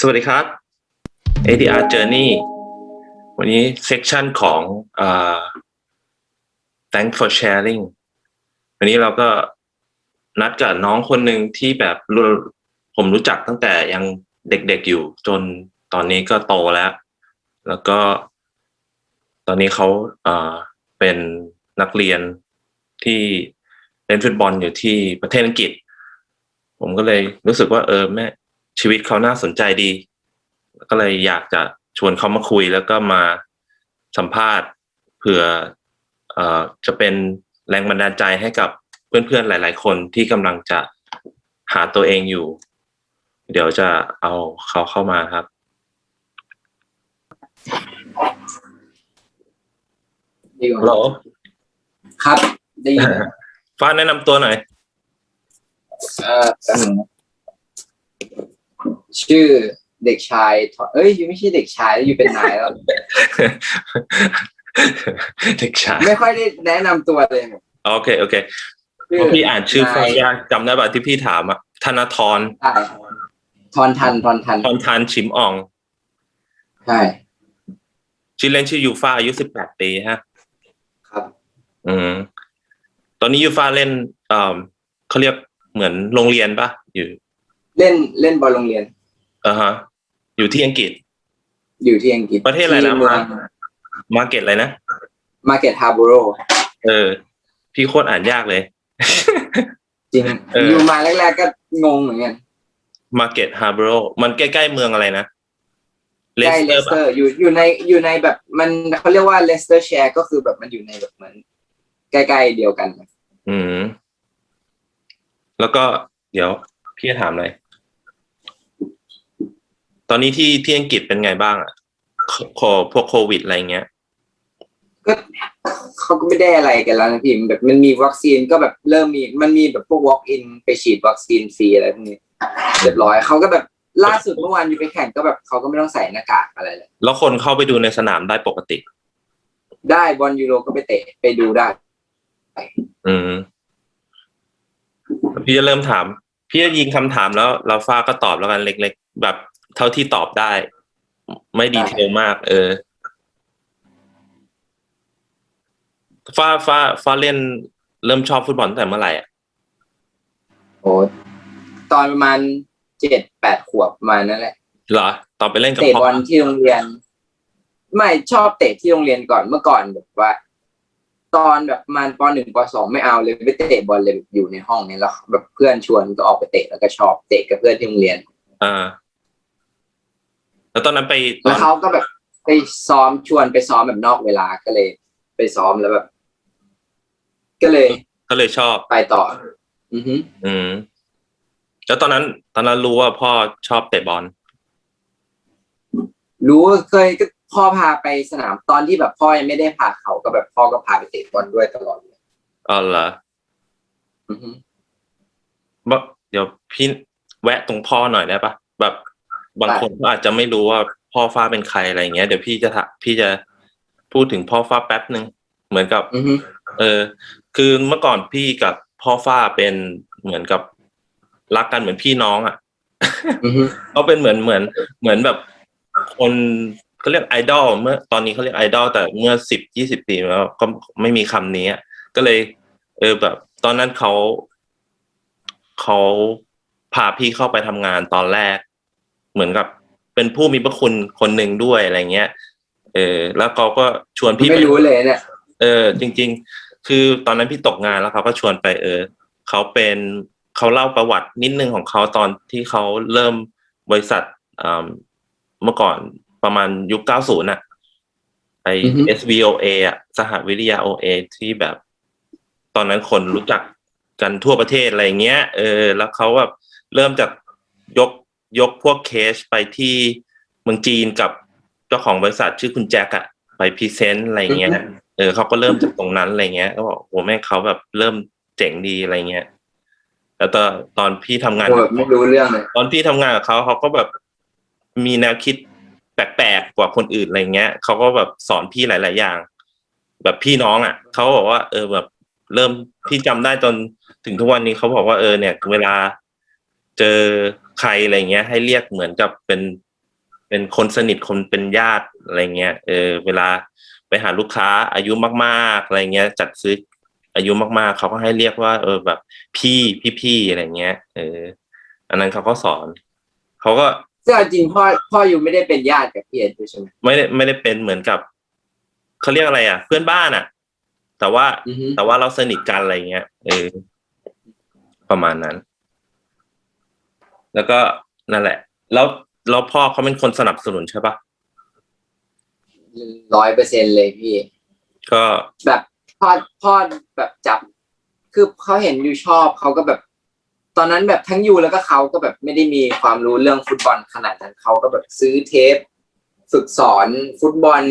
สวัสดีครับ ADR Journey วันนี้เซกชันของอ Thank for sharing วันนี้เราก็นัดกับน้องคนหนึ่งที่แบบผมรู้จักตั้งแต่ยังเด็กๆอยู่จนตอนนี้ก็โตแล้ว แล้วก็ตอนนี้เขาเเป็นนักเรียนที่เล่นฟุตบอลอยู่ที่ประเทศอังกฤษ ผมก็เลยรู้สึกว่าเออแม่ ชีวิตเขาน่าสนใจดี ก็เลยอยากจะชวนเขามาคุยแล้วก็มาสัมภาษณ์เผื่อเอ่อจะเป็นแรงบันดาลใจให้กับเพื่อนๆหลาย ๆ คนที่กำลังจะหาตัวเองอยู่ เดี๋ยวจะเอาเขาเข้ามาครับ ดีกว่าฮัลโหลครับได้ยินฟ้าแนะนำตัวหน่อย เอ่อแป๊บนึงนะ ชื่อเด็กชายทเอ้ยยูไม่ใช่เด็กชายแล้วยูเป็นนายแล้ว เด็กชาย ไม่ค่อยได้แนะนำตัวเลย โอเค โอเคเพราะพี่อ่านชื่อฟ้ายากจำได้ป่ะที่พี่ถามอะธนาธรใช่ทอนทันทอนทันทอนทานชิมอ่อง ใช่ ชื่อเล่นชื่อยูฟ่าอายุสิบแปดปีฮะ ครับ อืม ตอนนี้ยูฟ่าเล่นเอ่อเขาเรียกเหมือนโรงเรียนปะอยู่ เล่นเล่นบอลโรงเรียน อ่าฮะ อยู่ที่อังกฤษ อยู่ที่อังกฤษประเทศอะไรนะที่เมืองมาเก็ตอะไรนะมาเก็ตฮาร์บโรเออ พี่โคตรอ่านยากเลย จริงเอออ ยู่มาแรกๆก็งงเหมือนกันมาเก็ตฮาร์บโรมันใกล้ๆเมืองอะไรนะเลใกล้สเลเตอสร์เตอร์อยู่อยู่ในอยู่ในแบบมันเขาเรียกว่าเลสเตอร์แชร์ก็คือแบบมันอยู่ในแบบเหมือนใกล้ๆเดียวกัน อืม แล้วก็เดี๋ยว พี่จะถามเลย ตอนนี้ที่ที่อังกฤษเป็นไงบ้างอะโคพวกโควิดอะไรเงี้ย ก็เขาก็ไม่ได้อะไรกันแล้วนะพี่แบบมันมีวัคซีนก็แบบเริ่มมีมันมีแบบพวก walk in ไปฉีดวัคซีนฟรีอะไรพวกนี้เรียบร้อยเขาก็แบบล่าสุดเมื่อวานอยู่ไปแข่งก็แบบเขาก็ไม่ต้องใส่หน้ากากอะไรเลยแล้วคนเข้าไปดูในสนามได้ปกติ ได้บอลยูโรก็ไปเตะไปดูได้ อืมพี่จะเริ่มถาม พี่จะยิงคำถามแล้ว เราฟ้าก็ตอบแล้วกันเล็ก ๆ แบบ เท่าที่ตอบได้ ไม่ดีเทลมาก เออฟ้าฟ้าฟ้าเล่นเริ่มชอบฟุตบอลตั้งแต่เมื่อไหร่อะโอ้ตอนประมาณเจ็ดแปดขวบประมาณนั่นแหละเหรอ ตอนไปเล่นกับเตะพ่อบอลที่โรงเรียน ไม่ชอบเตะที่โรงเรียนก่อนเมื่อก่อนแบบว่า ตอนแบบประมาณปหนึ่งปสองไม่เอาเลยไปเตะบอลเลยแบบอยู่ในห้องเนี่ยแล้วแบบเพื่อนชวนก็ออกไปเตะแล้วก็ชอบเตะกับเพื่อนที่โรงเรียน อ่า แล้วตอนนั้นไปตอแล้นวเขาก็แบบไปซ้อมชวนไปซ้อมแบบนอกเวลาก็เลย ไปซ้อมแล้วแบบ ก็เลยก็เลยชอบ ไปต่อ อือฮึอืม แล้วตอนนั้น ตอนนั้นรู้ว่าพ่อชอบเตะบอล รู้ว่าเคยก็พ่อพาไปสนามตอนที่แบบพ่อยังไม่ได้พาเขาก็แบบพ่อก็พาไปเตะบอลด้วยตลอดเลยอ๋อเหรออือฮึบ่เดี๋ยวพี่แวะตรงพ่อหน่อยได้ปะแบบ บางคนก็อาจจะไม่รู้ว่าพ่อฟ้าเป็นใครอะไรอย่างเงี้ยเดี๋ยวพี่จะถามพี่จะพูดถึงพ่อฟ้าแป๊บหนึ่งเหมือนกับอือฮึเออ คือเมื่อก่อนพี่กับพ่อฟ้าเป็นเหมือนกับรักกันเหมือนพี่น้องอะอือฮึเขาเป็นเหมือนเหมือน เหมือนแบบคนเขาเรียกไอดอลเมื่อตอนนี้เขาเรียกไอดอลแต่เมื่อสิบยี่สิบปีแล้วก็ไม่มีคำนี้อะก็เลย เออแบบ ตอนนั้นเขาเขาพาพี่เข้าไปทำงานตอนแรก เหมือนกับเป็นผู้มีพระคุณคนหนึ่งด้วยอะไรเงี้ย เออ แล้วเขาก็ชวนพี่ไม่ไปรู้เลยเนี่ย เออ จริง ๆ คือตอนนั้นพี่ตกงานแล้วเขาก็ชวนไป เออเขาเป็นเขาเล่าประวัตินิดนึงของเขาตอนที่เขาเริ่มบริษัทอ่าเมื่อก่อนประมาณยุค90น่ะไออือฮึ SVOA อะสหวิทยา OA ที่แบบ ตอนนั้นคนรู้จักกันทั่วประเทศอะไรเงี้ย เออ แล้วเขาแบบเริ่มจากยก ยกพวกเคสไปที่เมืองจีนกับเจ้าของบริษัทชื่อคุณแจ็คอะไปพรีเซนต์อะไรเงี้ยเออเขาก็เริ่มจากตรงนั้นอะไรเงี้ยก็บอกโหแม่งเขาแบบเริ่มเจ๋งดีอะไรเงี้ยแล้วตอนตอนพี่ทำงานโอ้ไม่รู้เรื่องเลยตอนพี่ทำงานกับเขาเขาก็แบบมีแนวคิดแปลกๆกว่าคนอื่นอะไรเงี้ยเขาก็แบบสอนพี่หลาย ๆ อย่าง แบบพี่น้องอะเขาบอกว่า เออแบบเริ่มพี่จำได้จนถึงทุกวันนี้เขาบอกว่าเออเนี่ย เวลา เจอใครอะไรเงี้ย ให้เรียกเหมือนกับเป็น เป็นคนสนิทคนเป็นญาติอะไรเงี้ยเออเวลาไปหาลูกค้าอายุมากๆอะไรเงี้ย จัดซื้ออายุมากๆเขาก็ให้เรียกว่า เออแบบ พี่พี่พี่อะไรเงี้ย เออ อันนั้นเขาก็สอนเขาก็ซึ่งเอาจริงพ่อพ่ออยู่ไม่ได้เป็นญาติกับพี่เอ็ดด้วยใช่ไหมไม่ได้ไม่ได้เป็นเหมือนกับเขาเรียกอะไรอะ เพื่อนบ้านอะ แต่ว่าอือฮึแต่ว่าเราสนิทกันอะไรเงี้ยเออประมาณนั้น แล้วก็นั่นแหละ แล้วแล้วพ่อเขาเป็นคนสนับสนุนใช่ปะร้อยเปอร์เซ็นเลยพี่ ก็แบบพ่อพ่อแบบจับ คือเขาเห็นอยู่ชอบเขาก็แบบ ตอนนั้นแบบทั้งยูแล้วก็เขาก็แบบไม่ได้มีความรู้เรื่องฟุตบอลขนาดนั้นเขาก็แบบซื้อเทป ฝึกสอนฟุตบอล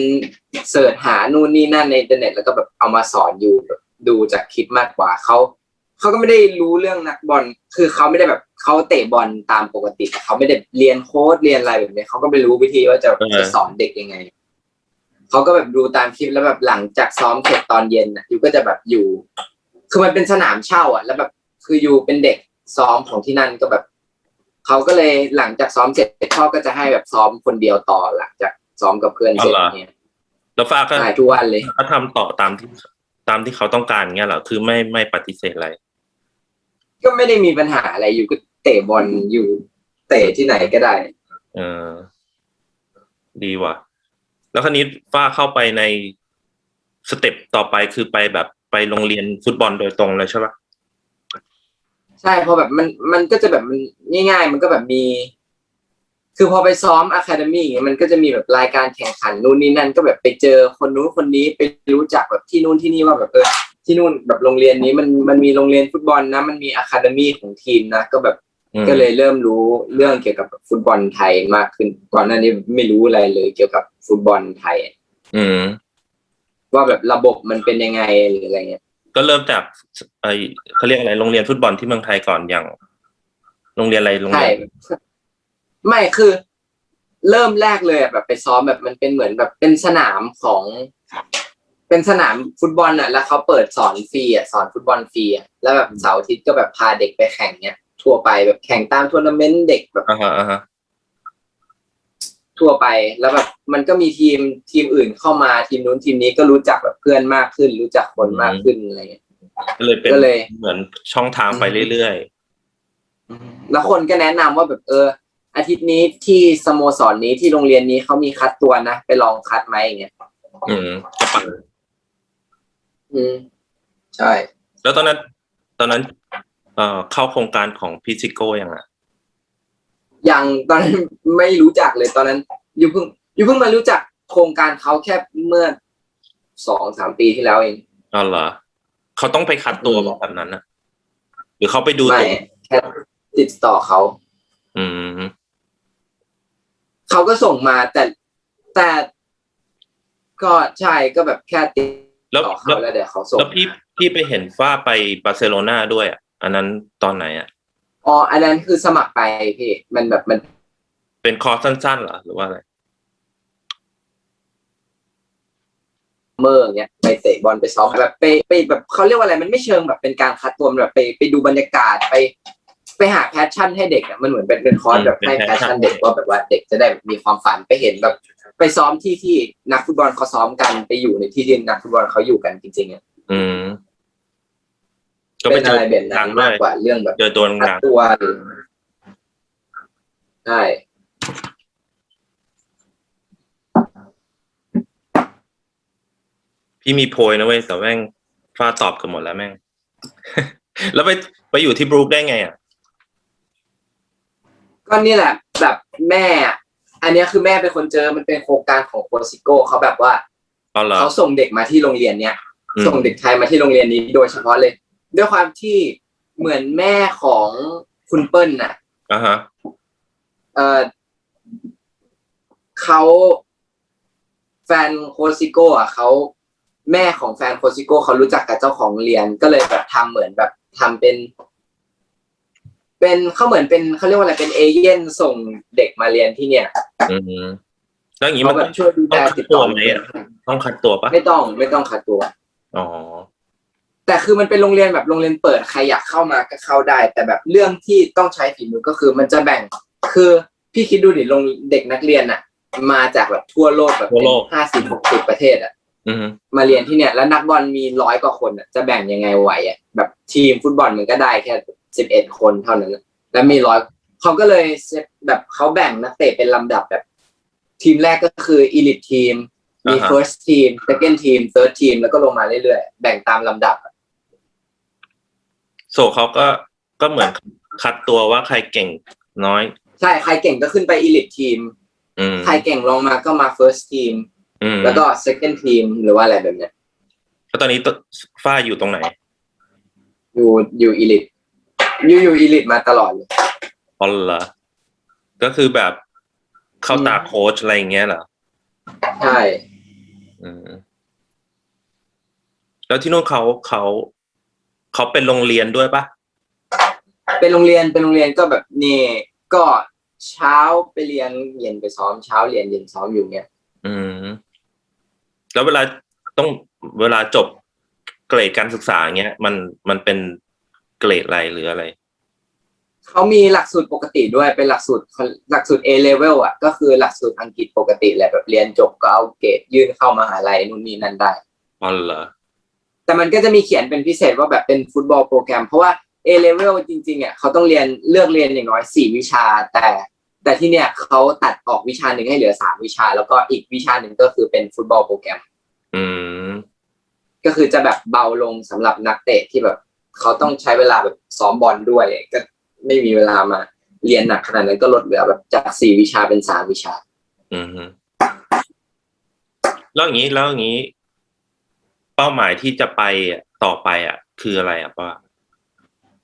เสิร์ชหานู่นนี่นั่นในอินเทอร์เน็ตแล้วก็แบบเอามาสอนอยู่แบบดูจากคลิปมากกว่าเขาเขาก็ไม่ได้รู้เรื่องนักบอล คือเขาไม่ได้แบบ เขาเตะบอลตามปกติแต่เขาไม่ได้เรียนโค้ดเรียนอะไรแบบนี้เขาก็ไม่รู้วิธีว่าจะจะสอนเด็กยังไงเขาก็แบบดูตามคลิปแล้วแบบหลังจากซ้อมเสร็จตอนเย็นน่ะยูก็จะแบบอยู่ คือมันเป็นสนามเช่า อะ แล้วแบบคือยูเป็นเด็กซ้อมของที่นั่นก็แบบเขาก็เลยหลังจากซ้อมเสร็จพ่อก็จะให้แบบซ้อมคนเดียวต่อหลังจากซ้อมกับเพื่อนเสร็จเนี่ยแล้วฟ้าก็ใช่ทุกวันเลย ก็ทำต่อตามที่ตามที่เขาต้องการเงี้ยเหรอคือไม่ไม่ปฏิเสธอะไร ก็ไม่ได้มีปัญหาอะไรอยู่ก็เตะบอลอยู่เตะที่ไหนก็ได้ เออ ดีว่ะ แล้วคราวนี้ฟ้าเข้าไปในสเต็ปต่อไปคือไปแบบไปโรงเรียนฟุตบอลโดยตรงเลยใช่ปะใช่พอแบบมันมันก็จะแบบมันง่าย ๆ มันก็แบบมี คือพอไปซ้อมอะคาเดมี่างเงี้ยมันก็จะมีแบบรายการแข่งขันนู่นนี่นั่นก็แบบไปเจอคนนู้นคนนี้ไปรู้จักแบบที่นู่นที่นี่ว่าแบบเออ ที่นู่นแบบโรงเรียนนี้มันมันมีโรงเรียนฟุตบอลนะ มันมีอะคาเดมี่ของทีมนะ ก็แบบอืมก็เลยเริ่มรู้เรื่องเกี่ยวกับฟุตบอลไทยมากขึ้น ก่อนหน้านี้ไม่รู้อะไรเลยเกี่ยวกับฟุตบอลไทย อืมว่าแบบระบบมันเป็นยังไงหรืออะไรเงี้ย ก็เริ่มจากไอเขาเรียกอะไรโรงเรียนฟุตบอลที่เมืองไทยก่อนอย่าง โรงเรียนอะไรโรงใช่เรียนไม่คือ เริ่มแรกเลยอะแบบไปซ้อมแบบมันเป็นเหมือนแบบเป็นสนามของ เป็นสนามฟุตบอลอะ แล้วเขาเปิดสอนฟรีอะสอนฟุตบอลฟรีอะแล้วแบบเสาร์อาทิตย์ก็แบบพาเด็กไปแข่งเนี้ยทั่วไปแบบแข่งตามทัวร์นาเมนต์เด็กแบบอ่าฮะอ่าฮะทั่วไปแล้วแบบมันก็มีทีมทีมอื่นเข้ามาทีมนู้นทีมนี้ก็รู้จักแบบเพื่อนมากขึ้น รู้จักคนมากขึ้นอะไรเงี้ยก็เลยเป็นก็เลย เหมือนช่องทางไปเรื่อยแล้วคนก็แนะนำว่าแบบเออ อาทิตย์นี้ที่สโมสรนี้ที่โรงเรียนนี้เขามีคัดตัวนะไปลองคัดไหมอย่างเงี้ยๆอืมก็ไป อืมใช่ แล้วตอนนั้น ตอนนั้น เอ่อเข้าโครงการของพิซิโก้ยังอะ ยังตอนนั้นไม่รู้จักเลยตอนนั้นอยู่เพิ่งอยู่เพิ่งมารู้จักโครงการเขาแค่เมื่อสองสามปีที่แล้วเอง อ๋อเหรอเขาต้องไปคัดตัวอืมแบบนั้นนะหรือเขาไปดูไม่ตัวแค่ติดต่อเขา อืม เขาก็ส่งมาแต่แต่ก็ใช่ก็แบบแค่ติด แล้วต่อแล้เขาวแล้วเดี๋ยวเขาส่งแล้วพี่พี่ไปเห็นฟ้าไปบาร์เซโลนาด้วยอะอันนั้นตอนไหนอะอ๋ออันนั้นคือสมัครไปพี่มันแบบมัน เป็นคอร์สสั้นๆเหรอหรือว่าอะไรเมอร์อย่างเงี้ยไปเตะบอลไปซ้อมแบบไปไปแบบเขาเรียกว่าอะไรมันไม่เชิงแบบเป็นการคัดตัวมันแบบไปไปดูบรรยากาศไป ไปหาแพชชั่นให้เด็กอะมันเหมือนเป็นเป็นคอร์สแบบให้แพชชั่นเด็กว่าแบบว่าเด็กจะได้มีความฝันไปเห็นแบบ ไปซ้อมที่ที่นักฟุตบอลเขาซ้อมกันไปอยู่ในที่ที่นักฟุตบอลเขาอยู่กันจริงๆอะอืมก็เป็นเจอะไรแบบนั้นมากกว่าเรื่องแบบเจอตัวคัดงานตัวหรือใช่พี่มีโพยนะเว้ยแต่แม่งฟ้าตอบกันหมดแล้วแม่ง แล้วไปไปอยู่ที่บรูคได้ไงอะ ก็นี่แหละแบบแม่อะอันเนี้ยคือแม่เป็นคนเจอมันเป็นโครงการของโคซิโก้เขาแบบว่าอ๋อเหรอ เขาส่งเด็กมาที่โรงเรียนเนี้ยอืม ส่งเด็กไทยมาที่โรงเรียนนี้โดยเฉพาะเลย ด้วยความที่เหมือนแม่ของคุณเปิ้ลน่ะ อ่าฮะ เออเขาแฟนโคซิโก้อะเขาแม่ของแฟนโคซิโก้เขารู้จักกับเจ้าของโรงเรียนก็เลยแบบทำเหมือนแบบทำเป็น เป็นเขาเหมือนเป็นเขาเรียกว่าอะไรเป็นเอเย่นส่งเด็กมาเรียนที่เนี่ยอืมแล้วอย่างนี้เขามันแบต้อบงช่วยดูแลติดต่อต้องคัดตัวไหมอะต้องคัดตัวปะไม่ต้องไม่ต้องขัดตัว อ๋อแต่คือมันเป็นโรงเรียนแบบโรงเรียนเปิดใครอยากเข้ามาก็เข้าได้ แต่แบบเรื่องที่ต้องใช้ฝีมือก็คือมันจะแบ่งคือพี่คิดดูดิโรงเด็กนักเรียนอะมาจากแบบทั่วโลกแบบทั่วเป็นโลกห้าสิบหกสิบประเทศอะอืมมาเรียนที่เนี่ยแล้วนักบอลมีร้อยกว่าคนอะจะแบ่งยังไงไหวอะแบบทีมฟุตบอลมันก็ได้แค่ สิบเอ็ดคนเท่านั้นอะแล้วมีร้อยเขาก็เลยเซตแบบเขาแบ่งนักเตะเป็นลำดับแบบ ทีมแรกก็คือ elite ทีมมีอ่าฮะ first team second team third team แล้วก็ลงมาเรื่อยๆ แบ่งตามลำดับอะโซเขาก็ก็เหมือนคัดตัวว่าใครเก่งน้อย ใช่ ใครเก่งก็ขึ้นไป elite ทีมอืมใครเก่งลงมาก็มา first team อืมแล้วก็ second team หรือว่าอะไรแบบเนี้ยแล้วตอนนี้ตฝ้าอยู่ตรงไหน อยู่อยู่ elite อยู่อยู่ elite มาตลอดเลยอ๋อเหรอก็คือแบบเข้าตาโค้ชอะไรอย่างเงี้ยเหรอใช่อืมแล้วที่นู่นเขาเขาเขาเป็นโรงเรียนด้วยปะเป็นโรงเรียนเป็นโรงเรียนก็แบบนี่ก็เช้าไปเรียนเย็นไปซ้อมเช้าเรียนเย็นซ้อมอยู่เนี้ยอืม แล้วเวลาต้องเวลาจบเกรดการศึกษาเงี้ย มันมันเป็น เกรดอะไรหรืออะไร เขามีหลักสูตรปกติด้วยเป็นหลักสูตรหลักสูตร A level อะ ก็คือหลักสูตรอังกฤษปกติแหละแบบเรียนจบก็เอาเกรดยื่นเข้ามหาลัยนู่นนี่นั่นได้อ๋อเหรอแต่มันก็จะมีเขียนเป็นพิเศษว่าแบบเป็นฟุตบอลโปรแกรม เพราะว่า A level จริงๆอะเขาต้องเรียนเลือกเรียนอย่างน้อยสี่วิชา แต่ แต่ที่เนี่ยเขาตัดออกวิชาหนึ่งให้เหลือสามวิชา แล้วก็อีกวิชาหนึ่งก็คือเป็นฟุตบอลโปรแกรม อืมก็คือจะแบบเบาลงสำหรับนักเตะที่แบบ เขาต้องใช้เวลาแบบซ้อมบอลด้วย ก็ไม่มีเวลามาเรียนหนักขนาดนั้นก็ลดเหลือแบบจากสี่วิชาเป็นสามวิชา อืมฮึแล้วอย่างนี้แล้วอย่างนี้ เป้าหมายที่จะไปอะต่อไป อะ คืออะไรอะป้า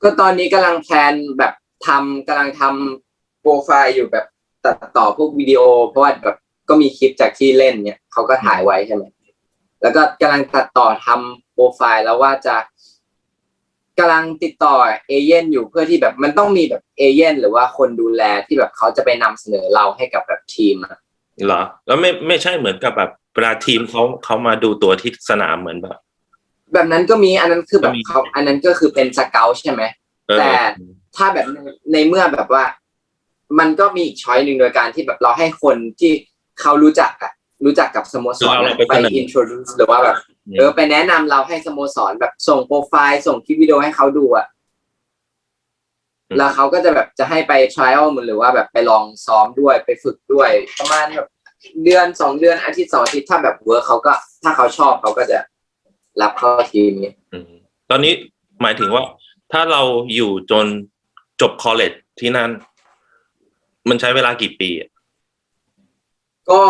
ก็ตอนนี้กำลังแพลนแบบทำกำลังทำโปรไฟล์อยู่แบบตัดต่อพวกวิดีโอ เพราะว่าแบบก็มีคลิปจากที่เล่นเนี่ยเขาก็ถ่ายไว้ใช่ไหมแล้วก็กำลังตัดต่อทำโปรไฟล์แล้วว่าจะ กำลังติดต่อเอเย่นอยู่เพื่อที่แบบมันต้องมีแบบเอเย่นหรือว่าคนดูแลที่แบบเขาจะไปนำเสนอเราให้กับแบบทีมอะเหรอ แล้วไม่ไม่ใช่เหมือนกับแบบเวลาทีมเขาเขามาดูตัวที่สนามเหมือนแบบ แบบนั้นก็มีอันนั้นคือแบก็บมีเขาอันนั้นก็คือเป็นสเกลใช่ไหมเออแต่ถ้าแบบในในเมื่อแบบว่า มันก็มีอีกช้อยหนึ่งโดยการที่แบบเราให้คนที่เขารู้จักอะรู้จักกับสโมสรเราอะไปไปเสนอ introduce หรือว่าแบบ เออไปแนะนำเราให้สโมสรแบบส่งโปรไฟล์ส่งคลิปวิดีโอให้เขาดูอะแล้วเขาก็จะแบบจะให้ไป trial มันหรือว่าแบบไปลองซ้อมด้วยไปฝึกด้วย ประมาณแบบเดือนสองเดือนอาทิตย์สองอาทิตย์ถ้าแบบเวิร์กเขาก็ถ้าเขาชอบเขาก็จะรับเข้าทีมนี้อืมตอนนี้หมายถึงว่า ถ้าเราอยู่จนจบคอลเลจที่นั่น มันใช้เวลากี่ปีอะก็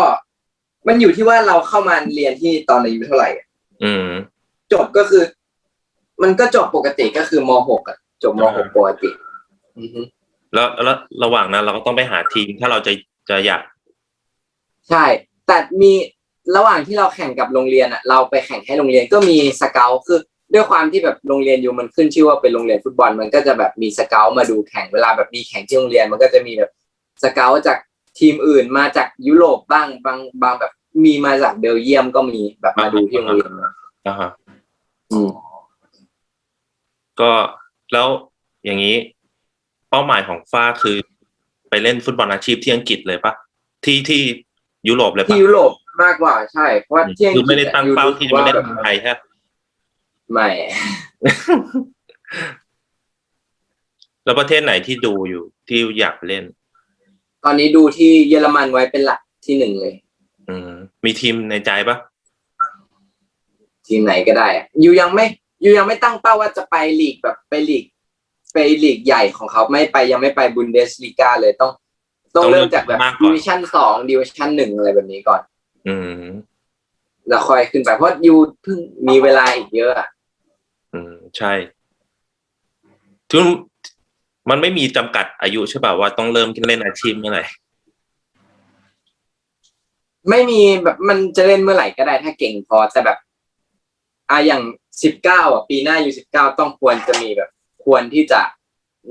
มันอยู่ที่ว่าเราเข้ามาเรียนที่ตอนอายุเท่าไหร่ อะอืม จบก็คือ มันก็จบปกติก็คือมหกอะจบมหกปกติอือฮึแล้วแล้วระหว่างนั้น เราก็ต้องไปหาทีมถ้าเราจะจะอยาก ใช่ แต่มีระหว่างที่เราแข่งกับโรงเรียนอะเราไปแข่งให้โรงเรียนก็มีสเกลคือด้วยความที่แบบโรงเรียนอยู่มันขึ้นชื่อว่าเป็นโรงเรียนฟุตบอลมันก็จะแบบมีสเกลมาดูแข่งเวลาแบบมีแข่งที่โรงเรียน มันก็จะมีแบบสเกลจากทีมอื่นมาจากยุโรปบ้างบางบางแบบ มีมาจากเบลเยียมก็มีแบบมาดูที่โรงเรียนอ่าฮะอืมก็แล้วอย่างนี้ เป้าหมายของฟ้าคือ ไปเล่นฟุตบอลอาชีพที่อังกฤษเลยปะที่ที่ยุโรปเลยปะที่ยุโรปมากกว่าใช่เพราะว่าที่อังกฤษคือไม่ได้ตั้งเป้าที่จะมาเล่นแบบเมืองไทยใช่ปะไม่แล้วประเทศไหนที่ดูอยู่ที่อยากไปเล่น ตอนนี้ดูที่เยอรมันไว้เป็นหลักที่หนึ่งเลย อืมมีทีมในใจปะทีมไหนก็ได้อะยูยังไม่ยูยังไม่ตั้งเป้าว่าจะไปลีกแบบไปลีก ไปลีกใหญ่ของเขาไม่ไปยังไม่ไปบุนเดสลีกาเลยต้อง ต้องเริ่มจากแบบดิวิชั่นสองดิวิชั่นหนึ่งอะไรแบบนี้ก่อน อืมแล้วค่อยขึ้นไปเพราะยูเพิ่งมีเวลาอีกเยอะอะอืมใช่ถึงมันไม่มีจำกัดอายุใช่ป่ะว่าต้องเริ่มเล่นอาชีพเมื่อไหร่ ไม่มีแบบมันจะเล่นเมื่อไหร่ก็ได้ถ้าเก่งพอแต่แบบอะอย่างสิบเก้าอะปีหน้ายูสิบเก้าต้องควรจะมีแบบ ควรที่จะ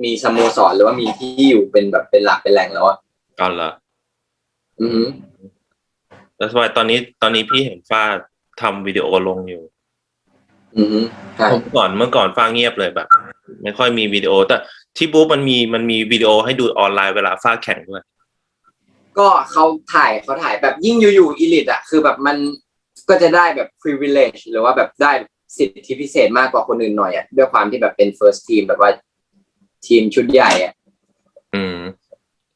มีสโมสรหรือว่ามีที่อยู่เป็นแบบเป็นหลักเป็นแหล่งแล้วอะก่อนเหรออือหือแล้วสบายตอนนี้ตอนนี้พี่เห็นฟ้าทำวิดีโอลงอยู่อือหือใช่เมื่อก่อนเมื่อก่อนฟ้าเงียบเลยแบบ ไม่ค่อยมีวิดีโอแต่ที่บุ๊กมันมีมันมีวิดีโอให้ดูออนไลน์เวลาฟ้าแข่งด้วย ก็เขาถ่ายเขาถ่ายแบบยิ่งอยู่ๆอีลิตอะคือแบบมันก็จะได้แบบ privilege หรือว่าแบบได้สิทธิพิเศษมากกว่าคนอื่นหน่อยอะด้วยความที่แบบเป็น first team แบบว่าทีมชุดใหญ่อะอืม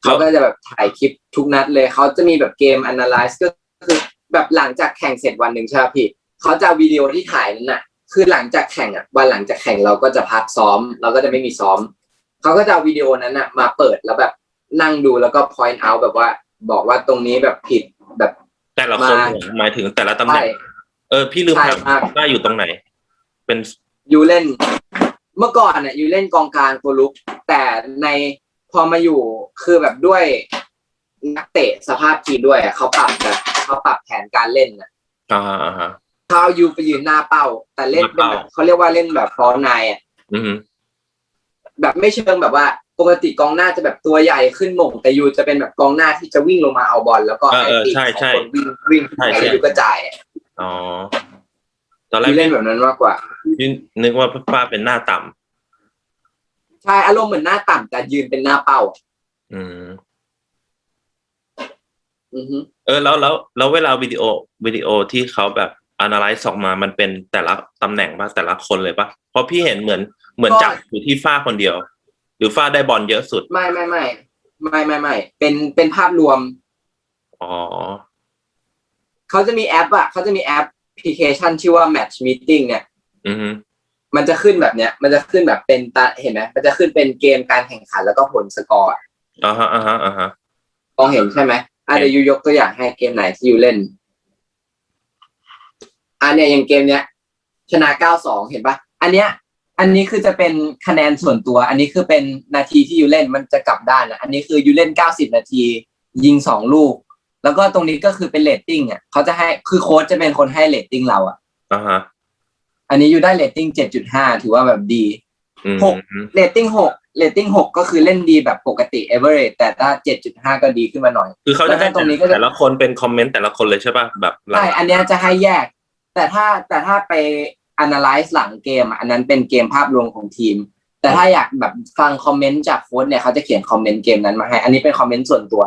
เขาก็จะแบบถ่ายคลิปทุกนัดเลยเขาจะมีแบบเกม analyze ก็คือแบบหลังจากแข่งเสร็จวันหนึ่งใช่ไหมพี่เขาจะเอาวิดีโอที่ถ่ายนั้นน่ะ คือหลังจากแข่งอะวันหลังจากแข่งเราก็จะพักซ้อม เราก็จะไม่มีซ้อมเขาก็จะเอาวิดีโอนั้นน่ะมาเปิดแล้วแบบนั่งดูแล้วก็ point out แบบว่า บอกว่าตรงนี้แบบผิดแบบ แต่ละคนมา หมายถึงแต่ละตำแหใช่น่งเออพี่ลืมใช่ครับมากว่าอยู่ตรงไหน เป็นอยู่เล่น เมื่อก่อนน่ะอยู่เล่นกองกลางตัวลุก แต่ในพอมาอยู่คือแบบด้วยนักเตะสภาพทีมด้วยอะเขาปรับแบบเขาปรับแผนการเล่นน่ะอ่าฮะอ่าฮะ เขาเอายูไปยืนหน้าเป้า แต่เล่นเป็นหน้าแบเป้าบเขาเรียกว่าเล่นแบบฟอร์นายอะอืม แบบไม่เชิงแบบว่า ปกติกองหน้าจะแบบตัวใหญ่ขึ้นหม่งแต่ยูจะเป็นแบบกองหน้าที่จะวิ่งลงมาเอาบอลแล้วก็เออเออปีกใช่ของใช่คนวิ่งวิ่งขึ้นใช่ไปใช่แล้วยูกระจายอะอ๋อตอนแรกยูเล่นพี่แบบนั้นมากกว่าพี่นึกว่าป้าเป็นหน้าต่ำใช่อารมณ์เหมือนหน้าต่ำแต่ยืนเป็นหน้าเป้าอะอืมอือฮึเออแล้วแล้วแล้วเวลาวิดีโอวิดีโอที่เขาแบบ analyze ออกมามันเป็นแต่ละตำแหน่งป่ะแต่ละคนเลยป่ะเพราะพี่เห็นเหมือนเหมือนจับอยู่ที่ฝ้าคนเดียว หรือฝ้าได้บอลเยอะสุด ไม่ไม่ไม่ไม่ไม่ไม่เป็นเป็นภาพรวม อ๋อ เขาจะมีแอปอะเขาจะมีแอปพลิเคชันชื่อว่า Match Meeting เนี่ย อือฮึมันจะขึ้นแบบเนี้ย มันจะขึ้นแบบเป็นตาเห็นไหมมันจะขึ้นเป็นเกมการแข่งขันแล้วก็ผลสกอร์อะอ่าฮะอ่าฮะอ่าฮะ มองเห็นใช่ไหมอะเห็นเดี๋ยวยูยกตัวอย่างให้เกมไหนที่ยูเล่นอันเนี้ยอย่างเกมเนี้ย ชนะ9-2เห็นปะอันเนี้ย อันนี้คือจะเป็นคะแนนส่วนตัว อันนี้คือเป็นนาทีที่ยูเล่นมันจะกลับด้านนะอันนี้คือยูเล่น90นาที ยิงสองลูก แล้วก็ตรงนี้ก็คือเป็นเรตติ้งอะเขาจะให้คือโค้ชจะเป็นคนให้เรตติ้งเราอะอ่าฮะอันนี้ยูได้เรตติ้ง7.5ถือว่าแบบดีอืมหกเรตติ้ง6เรตติ้ง6ก็คือเล่นดีแบบปกติ average แต่ถ้า7.5ก็ดีขึ้นมาหน่อย คือเขาแล้จะวก็ให้ตรงนี้ก็จะแต่ละคนเป็นคอมเมนต์แต่ละคนเลยใช่ป่ะแบบหลังใช่อันเนี้ยจะให้แยก แต่ถ้าแต่ถ้าไป analyze หลังเกมอะอันนั้นเป็นเกมภาพรวมของทีม แต่ถ้าอยากแบบฟังคอมเมนต์จากโค้ชเนี่ยเขาจะเขียนคอมเมนต์เกมนั้นมาให้ อันนี้เป็นคอมเมนต์ส่วนตัว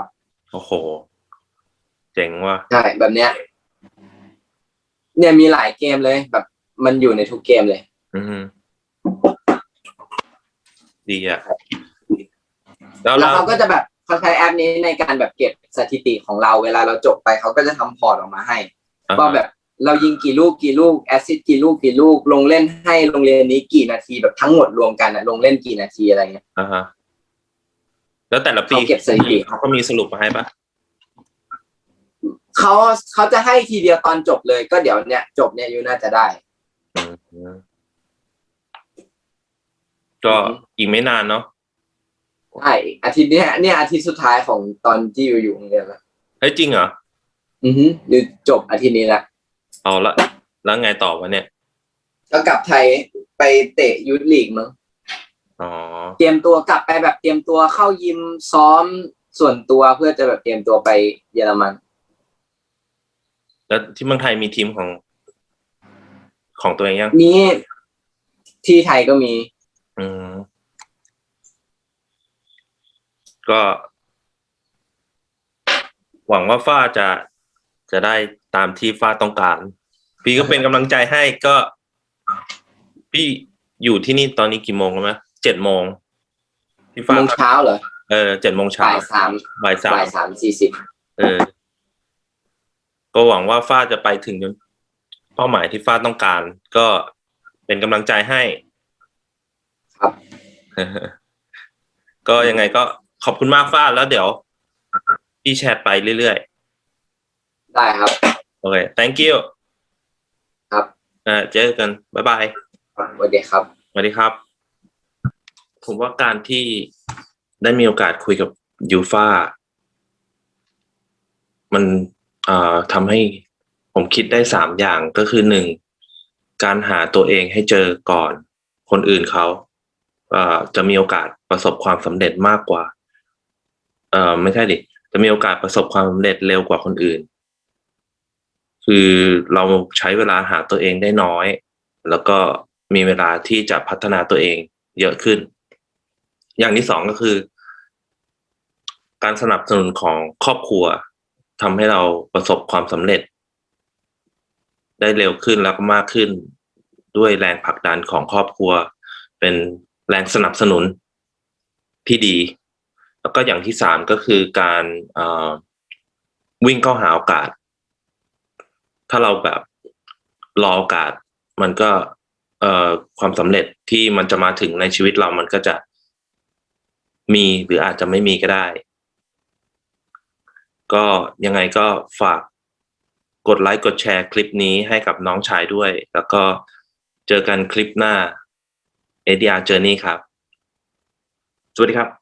โอ้โห เจ๋งว่ะใช่แบบเนี้ย เนี่ยมีหลายเกมเลย แบบมันอยู่ในทุกเกมเลย อืมดีอะแล้วแล้วเราเขาก็จะแบบเขาใช้แอปนี้ในการแบบเก็บสถิติของเรา เวลาเราจบไปเขาก็จะทำพอร์ตออกมาให้อ่าว่าฮะแบบ เรายิงกี่ลูกกี่ลูกแอสซิสกี่ลูกกี่ลูก ลงเล่นให้โรงเรียนนี้กี่นาทีแบบทั้งหมดรวมกันอะลงเล่นกี่นาทีอะไรเงี้ยอ่าฮะแล้วแต่ละปีเขาเก็บสถิติเขาก็มีสรุปมาให้ป่ะเขาเขาจะให้ทีเดียวตอนจบเลย ก็เดี๋ยวเนี่ย จบเนี่ยยูน่าจะได้อืมก็อีกไม่นานเนาะใช่อาทิตย์เนี้ยเนี่ยอาทิตย์สุดท้ายของตอนที่ยูอยู่โรงเรียนละเฮ้ยจริงเหรออือฮึยูจบอาทิตย์นี้ละ เอาละแล้วไงต่อวะเนี่ย ก็กลับไทยไปเตะยูทลีกมั้งอ๋อ เตรียมตัวกลับไปแบบเตรียมตัวเข้ายิมซ้อมส่วนตัวเพื่อจะแบบเตรียมตัวไปเยอรมัน แล้วที่เมืองไทยมีทีมของ ของตัวเองยัง นี้ที่ไทยก็มี อืม ก็ หวังว่าฝ้าจะ จะได้ตามที่ฝ้าต้องการ พี่ก็เป็นกำลังใจให้ก็พี่อยู่ที่นี่ตอนนี้กี่โมงแล้วไหมเจ็ดโมงพี่ฟ้าโมงเช้าเหรอเออเจ็ดโมงเช้าบ่ายสามบ่ายสามบ่ายสามสี่สิบเออ ก็หวังว่าฝ้าจะไปถึงจนเป้าหมายที่ฝ้าต้องการ ก็เป็นกำลังใจให้ ครับ ก็ยังไงก็ขอบคุณมากฟ้าแล้วเดี๋ยว พี่แชร์ไปเรื่อย ได้ครับๆโอเค thank you ครับ เออเจอกันบ๊ายบายสวัสดีครับ สวัสดีครับ ผมว่าการที่ได้มีโอกาสคุยกับยูฟามันเอ่อทำให้ผมคิดได้สามอย่างก็คือหนึ่งการหาตัวเองให้เจอก่อนคนอื่นเขาเอ่อจะมีโอกาสประสบความสำเร็จมากกว่า เอ่อไม่ใช่ดิจะมีโอกาสประสบความสำเร็จเร็วกว่าคนอื่น คือเราใช้เวลาหาตัวเองได้น้อย แล้วก็มีเวลาที่จะพัฒนาตัวเองเยอะขึ้น อย่างที่สองก็คือ การสนับสนุนของครอบครัวทำให้เราประสบความสำเร็จ ได้เร็วขึ้นแล้วก็มากขึ้นด้วยแรงผลักดันของครอบครัว เป็นแรงสนับสนุนที่ดี แล้วก็อย่างที่สามก็คือการวิ่งเข้าหาโอกาส ถ้าเราแบบรอโอกาสมันก็ เอ่อความสำเร็จที่มันจะมาถึงในชีวิตเรามันก็จะมีหรืออาจจะไม่มีก็ได้ ก็ยังไงก็ฝากกดไลค์กดแชร์คลิปนี้ให้กับน้องชายด้วย แล้วก็เจอกันคลิปหน้า ADR Journey ครับ สวัสดีครับ